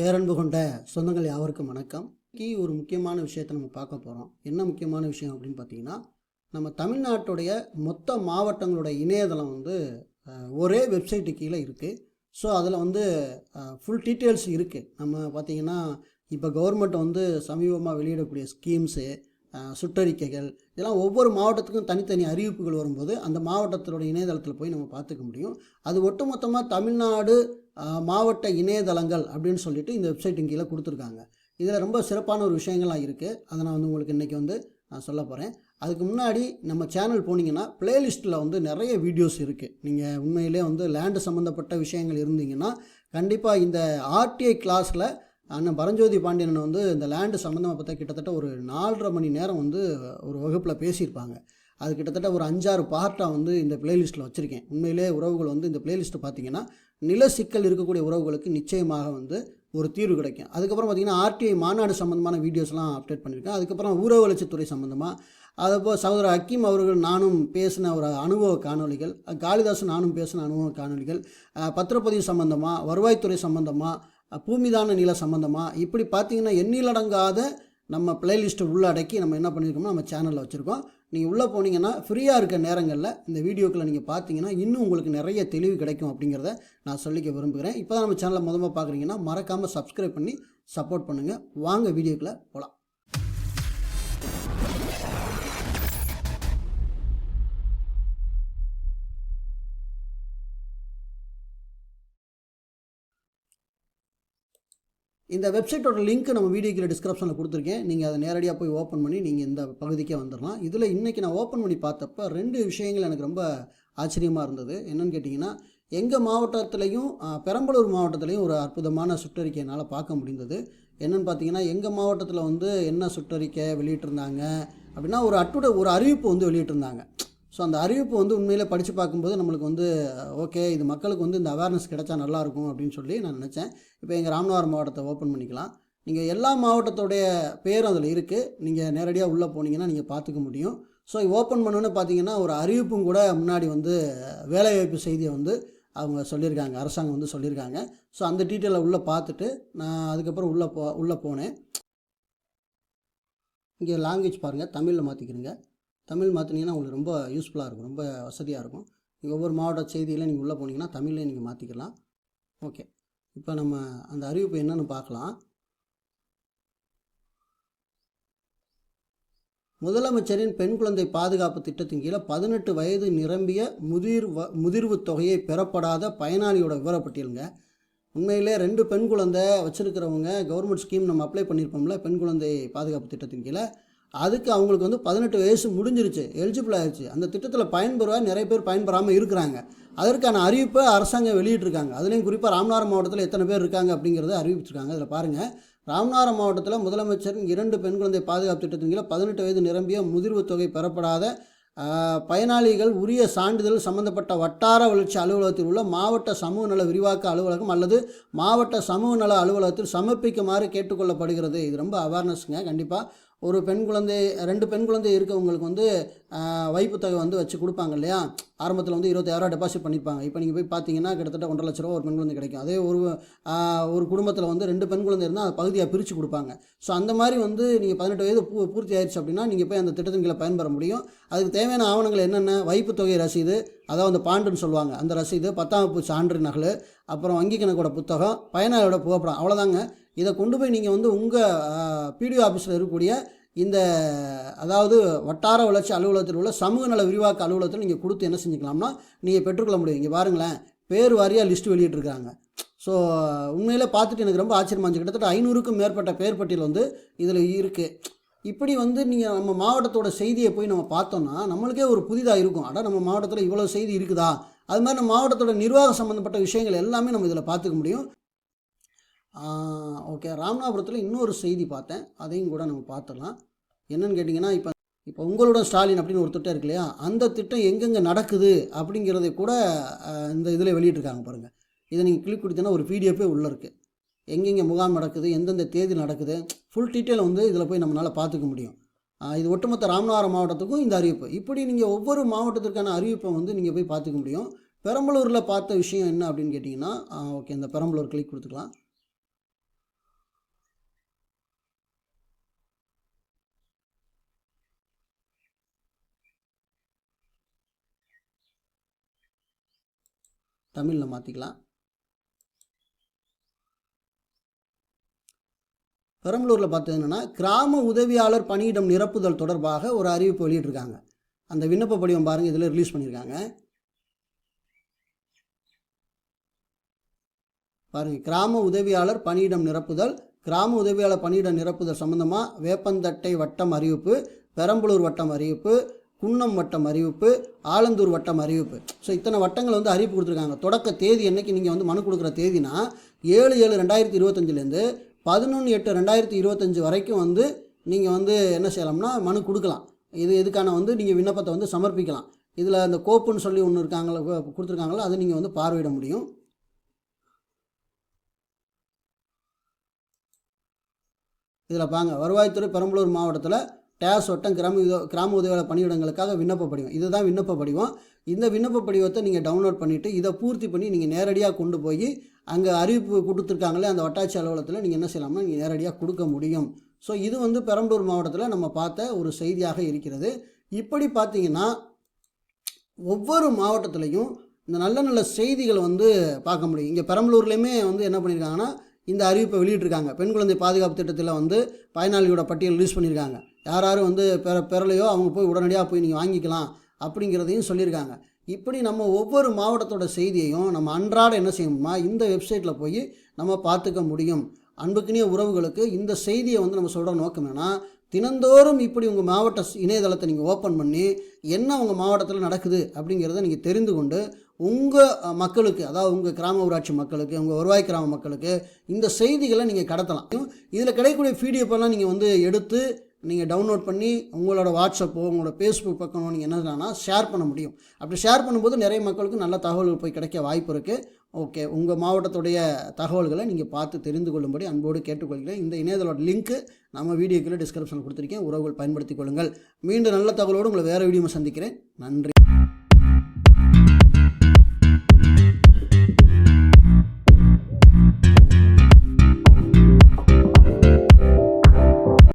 பேரன்பு கொண்ட சொந்தங்கள் யாவருக்கும் வணக்கம். கீ ஒரு முக்கியமான விஷயத்தை நம்ம பார்க்க போகிறோம் என்ன முக்கியமான விஷயம் அப்படின்னு பார்த்தீங்கன்னா நம்ம தமிழ்நாட்டுடைய மொத்த மாவட்டங்களோட இணையதளம் வந்து ஒரே வெப்சைட்டு கீழே இருக்குது ஸோ அதில் வந்து ஃபுல் டீட்டெயில்ஸ் இருக்குது நம்ம பார்த்தீங்கன்னா இப்போ கவர்மெண்ட் வந்து சமீபமாக வெளியிடக்கூடிய ஸ்கீம்ஸு சுற்றறிக்கைகள் இதெல்லாம் ஒவ்வொரு மாவட்டத்துக்கும் தனித்தனி அறிவிப்புகள் வரும்போது அந்த மாவட்டத்தோட இணையதளத்தில் போய் நம்ம பார்த்துக்க முடியும். அது ஒட்டுமொத்தமாக தமிழ்நாடு மாவட்ட இணையதளங்கள் அப்படின்னு சொல்லிட்டு இந்த வெப்சைட்டின் கீழே கொடுத்துருக்காங்க. இதில் ரொம்ப சிறப்பான ஒரு விஷயங்கள்லாம் இருக்குது அதை நான் வந்து உங்களுக்கு இன்றைக்கி வந்து நான் சொல்ல போகிறேன் அதுக்கு முன்னாடி நம்ம சேனல் போனீங்கன்னா பிளேலிஸ்ட்டில் வந்து நிறைய வீடியோஸ் இருக்குது நீங்கள் உண்மையிலே வந்து லேண்டு சம்மந்தப்பட்ட விஷயங்கள் இருந்தீங்கன்னா கண்டிப்பாக இந்த ஆர்டிஐ கிளாஸில் அண்ணன் பரஞ்சோதி பாண்டியன் வந்து இந்த லேண்டு சம்மந்தமாக பார்த்தா கிட்டத்தட்ட ஒரு நாலரை மணி நேரம் வந்து ஒரு வகுப்பில் பேசியிருப்பாங்க. அது கிட்டத்தட்ட ஒரு அஞ்சாறு பார்ட்டாக வந்து இந்த பிளேலிஸ்ட்டில் வச்சுருக்கேன். உண்மையிலே உறவுகள் வந்து இந்த பிளேலிஸ்ட்டு பார்த்தீங்கன்னா நில சிக்கல் இருக்கக்கூடிய உறவுகளுக்கு நிச்சயமாக வந்து ஒரு தீர்வு கிடைக்கும். அதுக்கப்புறம் பார்த்தீங்கன்னா ஆர்டிஐ மாநாடு சம்மந்தமான வீடியோஸ்லாம் அப்டேட் பண்ணியிருக்கேன் அதுக்கப்புறம் ஊரக வளர்ச்சித்துறை சம்மந்தமாக அதுபோல் சகோதரர் ஹக்கீம் அவர்கள் நானும் பேசின ஒரு அனுபவ காணொளிகள் காளிதாசன் நானும் பேசின அனுபவ காணொளிகள் பத்திரப்பதிவு சம்மந்தமாக வருவாய்த்துறை சம்மந்தமாக பூமிதான நில சம்மந்தமாக இப்படி பார்த்தீங்கன்னா எண்ணிலடங்காத நம்ம பிளேலிஸ்ட்டை உள்ளடக்கி நம்ம என்ன பண்ணியிருக்கோம்னா நம்ம சேனலில் வச்சுருக்கோம். நீங்கள் உள்ளே போனீங்கன்னா ஃப்ரீயாக இருக்க நேரங்களில் இந்த வீடியோக்களை நீங்கள் பார்த்தீங்கன்னா இன்னும் உங்களுக்கு நிறைய தெளிவு கிடைக்கும் அப்படிங்கிறத நான் சொல்லிக்க விரும்புகிறேன். இப்போ தான் நம்ம சேனலை முதல்ல பார்க்குறீங்கன்னா மறக்காமல் சப்ஸ்கிரைப் பண்ணி சப்போர்ட் பண்ணுங்கள் வாங்க வீடியோக்களை போகலாம் இந்த வெப்சைட்டோட லிங்க் நம்ம வீடியோக்கில் டிஸ்கிரிப்ஷனில் கொடுத்துருக்கேன். நீங்கள் அதை நேரடியாக போய் ஓப்பன் பண்ணி நீங்கள் இந்த பகுதிக்கே வந்துடலாம் இதில் இன்றைக்கி நான் ஓப்பன் பண்ணி பார்த்தப்ப ரெண்டு விஷயங்கள் எனக்கு ரொம்ப ஆச்சரியமாக இருந்தது. என்னென்னு கேட்டிங்கன்னா எங்கள் மாவட்டத்துலேயும் பெரம்பலூர் மாவட்டத்துலேயும் ஒரு அற்புதமான சுற்றறிக்கை என்னால் பார்க்க முடிந்தது. என்னென்னு பார்த்தீங்கன்னா எங்கள் மாவட்டத்தில் வந்து என்ன சுற்றறிக்கை வெளியிட்டிருந்தாங்க அப்படின்னா ஒரு அட்டுட ஒரு அறிவிப்பு வந்து வெளியிட்டிருந்தாங்க. ஸோ அந்த அறிவிப்பு வந்து உண்மையிலே படித்து பார்க்கும்போது நம்மளுக்கு வந்து ஓகே இது மக்களுக்கு வந்து இந்த அவேர்னஸ் கிடைச்சா நல்லாயிருக்கும் அப்படின்னு சொல்லி நான் நினச்சேன். இப்போ எங்கள் ராமநாதபுரம் மாவட்டத்தை ஓப்பன் பண்ணிக்கலாம். நீங்கள் எல்லா மாவட்டத்தோடைய பேரும் அதில் இருக்குது நீங்கள் நேரடியாக உள்ளே போனீங்கன்னா நீங்கள் பார்த்துக்க முடியும். ஸோ ஓப்பன் பண்ணோன்னு பார்த்தீங்கன்னா ஒரு அறிவிப்பும் கூட முன்னாடி வந்து வேலைவாய்ப்பு செய்தியை வந்து அவங்க சொல்லியிருக்காங்க. அரசாங்கம் வந்து சொல்லியிருக்காங்க. ஸோ அந்த டீட்டெயிலை உள்ளே பார்த்துட்டு நான் அதுக்கப்புறம் உள்ளே போ உள்ளே போனேன். இங்கே லாங்குவேஜ் பாருங்கள் தமிழில் மாற்றிக்கிறேங்க தமிழ் மாற்றினீங்கன்னா உங்களுக்கு ரொம்ப யூஸ்ஃபுல்லாக இருக்கும் ரொம்ப வசதியாக இருக்கும். நீங்கள் ஒவ்வொரு மாவட்ட செய்தியில் நீங்கள் உள்ளே போனீங்கன்னா தமிழ்லேயே நீங்கள் மாற்றிக்கலாம் ஓகே இப்போ நம்ம அந்த அறிவிப்பு என்னன்னு பார்க்கலாம். முதலமைச்சரின் பெண் குழந்தை பாதுகாப்பு திட்டத்தின் கீழே பதினெட்டு வயது நிரம்பிய முதிர் முதிர்வு தொகையை பெறப்படாத பயனாளியோட விவரப்பட்டியலுங்க. உண்மையிலே ரெண்டு பெண் குழந்தை வச்சுருக்கிறவங்க கவர்மெண்ட் ஸ்கீம் நம்ம அப்ளை பண்ணியிருப்போம்ல பெண் குழந்தை பாதுகாப்பு திட்டத்தின் கீழே. அதுக்கு அவங்களுக்கு வந்து பதினெட்டு வயசு முடிஞ்சிருச்சு எலிஜிபிள் ஆயிடுச்சு அந்த திட்டத்தில் பயன்பெறுவா நிறைய பேர் பயன்பெறாமல் இருக்கிறாங்க. அதற்கான அறிவிப்பை அரசாங்கம் வெளியிட்டிருக்காங்க. அதுலேயும் குறிப்பாக ராமநாதர் மாவட்டத்தில் எத்தனை பேர் இருக்காங்க அப்படிங்கிறத அறிவிச்சிருக்காங்க. அதில் பாருங்கள் ராமநாதபுரம் மாவட்டத்தில் முதலமைச்சரின் இரண்டு பெண் குழந்தை பாதுகாப்பு திட்டத்தின் கீழே பதினெட்டு வயது நிரம்பிய முதிர்வு தொகை பெறப்படாத பயனாளிகள் உரிய சான்றிதழ் சம்பந்தப்பட்ட வட்டார வளர்ச்சி அலுவலகத்தில் உள்ள மாவட்ட சமூக நல விரிவாக்க அலுவலகம் அல்லது மாவட்ட சமூக நல அலுவலகத்தில் சமர்ப்பிக்குமாறு கேட்டுக்கொள்ளப்படுகிறது. இது ரொம்ப அவேர்னஸ்ங்க கண்டிப்பாக ஒரு பெண் குழந்தை ரெண்டு பெண் குழந்தை இருக்கவங்களுக்கு வந்து வைப்பு தொகை வந்து வச்சு கொடுப்பாங்க இல்லையா? ஆரம்பத்தில் வந்து இருபத்தாயிரரூவா டெபாசிட் பண்ணியிருப்பாங்க இப்போ நீங்கள் போய் பார்த்தீங்கன்னா கிட்டத்தட்ட ஒன்றரை லட்ச ரூபா ஒரு பெண் குழந்தை கிடைக்கும். அதே ஒரு ஒரு குடும்பத்தில் வந்து ரெண்டு பெண் குழந்தை இருந்தால் அதை பகுதியாக பிரித்து கொடுப்பாங்க. ஸோ அந்த மாதிரி வந்து நீங்கள் பதினெட்டு வயது பூ பூர்த்தி ஆயிடுச்சு அப்படின்னா நீங்கள் போய் அந்த திட்டத்தின் கீழே பயன்பெற முடியும். அதுக்கு தேவையான ஆவணங்கள் என்னென்ன? வைப்பு தொகை ரசீது அதாவது அந்த பாண்டுன்னு சொல்லுவாங்க. அந்த ரசீது பத்தாம் வகுப்பு சான்று நகல் அப்புறம் வங்கி கணக்கோட புத்தகம் பயனாளியோட புகைப்படம் அவ்வளோதாங்க இதை கொண்டு போய் நீங்கள் வந்து உங்கள் பிடிஓ ஆஃபீஸில் இருக்கக்கூடிய இந்த அதாவது வட்டார வளர்ச்சி அலுவலகத்தில் உள்ள சமூக நல விரிவாக்க அலுவலகத்தில் நீங்கள் கொடுத்து என்ன செஞ்சுக்கலாம்னா நீங்கள் பெற்றுக்கொள்ள முடியும். இங்கே பாருங்களேன். பேர் வாரியாக லிஸ்ட் வெளியிட்டிருக்காங்க ஸோ உண்மையில் பார்த்துட்டு எனக்கு ரொம்ப ஆச்சரியமாக இருந்துச்சு. கிட்டத்தட்ட ஐநூறுக்கும் மேற்பட்ட பேர் பட்டியல் வந்து இதில் இருக்குது இப்படி வந்து நீங்கள் நம்ம மாவட்டத்தோட செய்தியை போய் நம்ம பார்த்தோம்னா நம்மளுக்கே ஒரு புதிதாக இருக்கும். அட நம்ம மாவட்டத்தில் இவ்வளோ செய்தி இருக்குதா? அது மாதிரி நம்ம மாவட்டத்தோட நிர்வாகம் சம்மந்தப்பட்ட விஷயங்கள் எல்லாமே நம்ம இதில் பார்த்துக்க முடியும். ஓகே ராமநாதபுரத்தில் இன்னொரு செய்தி பார்த்தேன். அதையும் கூட நம்ம பார்த்துடலாம். என்னென்னு கேட்டிங்கன்னா இப்போ இப்போ உங்களோட ஸ்டாலின் அப்படின்னு ஒரு திட்டம் இருக்கு இல்லையா? அந்த திட்டம் எங்கெங்கே நடக்குது அப்படிங்கிறத கூட இந்த இதில் வெளியிட்டிருக்காங்க பாருங்கள் இதை நீங்கள் கிளிக் கொடுத்தீங்கன்னா ஒரு பிடிஎஃபே உள்ளே இருக்குது எங்கெங்கே முகாம் நடக்குது எந்தெந்த தேதி நடக்குது ஃபுல் டீட்டெயில் வந்து இதில் போய் நம்மளால் பார்த்துக்க முடியும். இது ஒட்டுமொத்த ராமநாதபுரம் மாவட்டத்துக்கும் இந்த அறிவிப்பு. இப்படி நீங்கள் ஒவ்வொரு மாவட்டத்திற்கான அறிவிப்பை வந்து நீங்கள் போய் பார்த்துக்க முடியும். பெரம்பலூரில் பார்த்த விஷயம் என்ன அப்படின்னு கேட்டிங்கன்னா ஓகே இந்த பெரம்பலூர் கிளிக் கொடுத்துக்கலாம். தமிழில் மாற்றிக்கலாம் பெரம்பலூரில் பார்த்தீங்கன்னா கிராம உதவியாளர் பணியிடம் நிரப்புதல் தொடர்பாக ஒரு அறிவிப்பு வெளியிட்டிருக்காங்க. அந்த விண்ணப்ப படிவம் பாருங்கள் இதில் ரிலீஸ் பண்ணியிருக்காங்க. பாருங்கள் கிராம உதவியாளர் பணியிடம் நிரப்புதல் கிராம உதவியாளர் பணியிடம் நிரப்புதல் சம்மந்தமாக வேப்பந்தட்டை வட்டம் அறிவிப்பு பெரம்பலூர் வட்டம் அறிவிப்பு குன்னம் வட்டம் அறிவிப்பு ஆலந்தூர் வட்டம் அறிவிப்பு. ஸோ இத்தனை வட்டங்கள் வந்து அறிவிப்பு கொடுத்துருக்காங்க. தொடக்க தேதி என்னைக்கு நீங்கள் வந்து மனு கொடுக்குற தேதினா ஏழு ஏழு ரெண்டாயிரத்தி இருபத்தஞ்சிலேருந்து பதினொன்று எட்டு ரெண்டாயிரத்தி இருபத்தஞ்சி வரைக்கும் வந்து நீங்கள் வந்து என்ன செய்யலாம்னா மனு கொடுக்கலாம். இது இதுக்கான வந்து நீங்கள் விண்ணப்பத்தை வந்து சமர்ப்பிக்கலாம். இதில் அந்த கோப்புன்னு சொல்லி ஒன்று இருக்காங்களோ கொடுத்துருக்காங்களோ அதை நீங்கள் வந்து பார்வையிட முடியும். இதில் பாங்க வருவாய்த்துறை பெரம்பலூர் மாவட்டத்தில் டேஸ் வட்டம் கிராம கிராம உதவியாளர் பணியிடங்களுக்காக விண்ணப்ப படிவம் இதுதான் விண்ணப்ப படிவம் இந்த விண்ணப்ப படிவத்தை நீங்கள் டவுன்லோட் பண்ணிவிட்டு இதை பூர்த்தி பண்ணி நீங்கள் நேரடியாக கொண்டு போய் அங்கே அறிவிப்பு கொடுத்துருக்காங்களே அந்த வட்டாட்சி அலுவலகத்தில் நீங்கள் என்ன செய்யலாம்னா நீங்கள் நேரடியாக கொடுக்க முடியும். ஸோ இது வந்து பெரம்பலூர் மாவட்டத்தில் நம்ம பார்த்த ஒரு செய்தியாக இருக்கிறது. இப்படி பார்த்தீங்கன்னா ஒவ்வொரு மாவட்டத்துலேயும் இந்த நல்ல நல்ல செய்திகளை வந்து பார்க்க முடியும். இங்கே பெரம்பலூர்லேயுமே வந்து என்ன பண்ணியிருக்காங்கன்னா இந்த அறிவிப்பை வெளியிட்டிருக்காங்க. பெண் குழந்தை பாதுகாப்பு திட்டத்தில் வந்து பயனாளியோட பட்டியல் ரிலீஸ் பண்ணியிருக்காங்க. யார் யாரும் வந்து பெற பெறலையோ அவங்க போய் உடனடியாக போய் நீங்கள் வாங்கிக்கலாம் அப்படிங்கிறதையும் சொல்லியிருக்காங்க. இப்படி நம்ம ஒவ்வொரு மாவட்டத்தோட செய்தியையும் நம்ம அன்றாட என்ன செய்யணுமா இந்த வெப்சைட்டில் போய் நம்ம பார்த்துக்க முடியும். அன்புக்குனே உறவுகளுக்கு இந்த செய்தியை வந்து நம்ம சொல்கிற நோக்கம் என்னென்னா தினந்தோறும் இப்படி உங்கள் மாவட்ட இணையதளத்தை நீங்கள் ஓப்பன் பண்ணி என்ன உங்கள் மாவட்டத்தில் நடக்குது அப்படிங்கிறத நீங்கள் தெரிந்து கொண்டு உங்கள் மக்களுக்கு அதாவது உங்கள் கிராம ஊராட்சி மக்களுக்கு உங்கள் வருவாய் கிராம மக்களுக்கு இந்த செய்திகளை நீங்கள் கடத்தலாம். இதில் கிடைக்கக்கூடிய PDF நீங்கள் வந்து எடுத்து நீங்கள் டவுன்லோட் பண்ணி உங்களோட வாட்ஸ்அப்போ உங்களோட ஃபேஸ்புக் பக்கமோ நீங்கள் என்னன்னா ஷேர் பண்ண முடியும். அப்படி ஷேர் பண்ணும்போது நிறைய மக்களுக்கு நல்ல தகவல்கள் போய் கிடைக்க வாய்ப்பு இருக்குது ஓகே உங்கள் மாவட்டத்துடைய தகவல்களை நீங்கள் பார்த்து தெரிந்து கொள்ளும்படி அன்போடு கேட்டுக்கொள்கிறேன். இந்த இணையதளோட லிங்க்கு நம்ம வீடியோக்குள்ளே டிஸ்கிரிப்ஷனில் கொடுத்துருக்கேன். உறவுகள் பயன்படுத்திக் கொள்ளுங்கள். மீண்டும் நல்ல தகவலோடு உங்களை வேறு வீடியோ சந்திக்கிறேன். நன்றி.